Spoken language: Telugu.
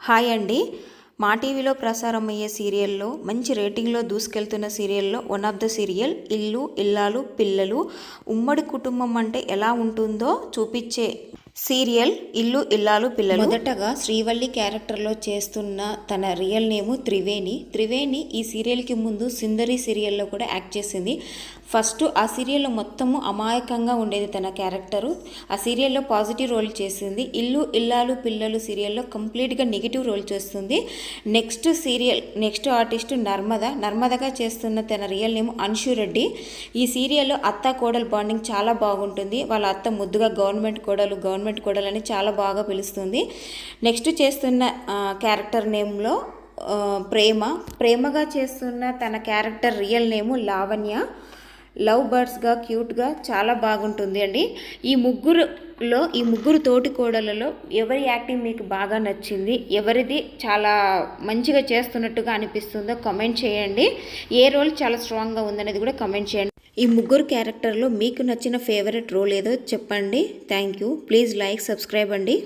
హాయ్ అండి. మా టీవీలో ప్రసారం అయ్యే సీరియల్లో మంచి రేటింగ్లో దూసుకెళ్తున్న సీరియల్లో వన్ ఆఫ్ ద సీరియల్ ఇల్లు ఇల్లాలు పిల్లలు ఉమ్మడి కుటుంబం అంటే ఎలా ఉంటుందో చూపించే సీరియల్ ఇల్లు ఇల్లాలు పిల్లలు. మొదటగా శ్రీవల్లి క్యారెక్టర్లో చేస్తున్న తన రియల్ నేము త్రివేణి. త్రివేణి ఈ సీరియల్కి ముందు సుందరి సీరియల్లో కూడా యాక్ట్ చేసింది. ఫస్ట్ ఆ సీరియల్లో మొత్తము అమాయకంగా ఉండేది తన క్యారెక్టరు. ఆ సీరియల్లో పాజిటివ్ రోల్ చేసింది. ఇల్లు ఇల్లాలు పిల్లలు సీరియల్లో కంప్లీట్గా నెగిటివ్ రోల్ చేస్తుంది. Next serial next artist Narmada. నర్మదగా చేస్తున్న తన రియల్ నేమ్ అన్షు రెడ్డి. ఈ సీరియల్లో అత్త కోడలు బాండింగ్ చాలా బాగుంటుంది. వాళ్ళ అత్త ముద్దుగా గవర్నమెంట్ కోడలు గవర్నమెంట్ కోడలు అని చాలా బాగా పిలుస్తుంది. నెక్స్ట్ చేస్తున్న క్యారెక్టర్ నేమ్లో ప్రేమ. ప్రేమగా చేస్తున్న తన character real name Lavanya. Love బర్డ్స్గా క్యూట్గా చాలా బాగుంటుంది అండి. ఈ ముగ్గురులో ఈ ముగ్గురు తోటి కోడలలో ఎవరి యాక్టింగ్ మీకు బాగా నచ్చింది? ఎవరిది చాలా మంచిగా చేస్తున్నట్టుగా అనిపిస్తుందో కమెంట్ చేయండి. ఏ రోల్ చాలా స్ట్రాంగ్గా ఉందనేది కూడా కమెంట్ చేయండి. ఈ ముగ్గురు క్యారెక్టర్లో మీకు నచ్చిన ఫేవరెట్ రోల్ ఏదో చెప్పండి. Thank you please like subscribe అండి.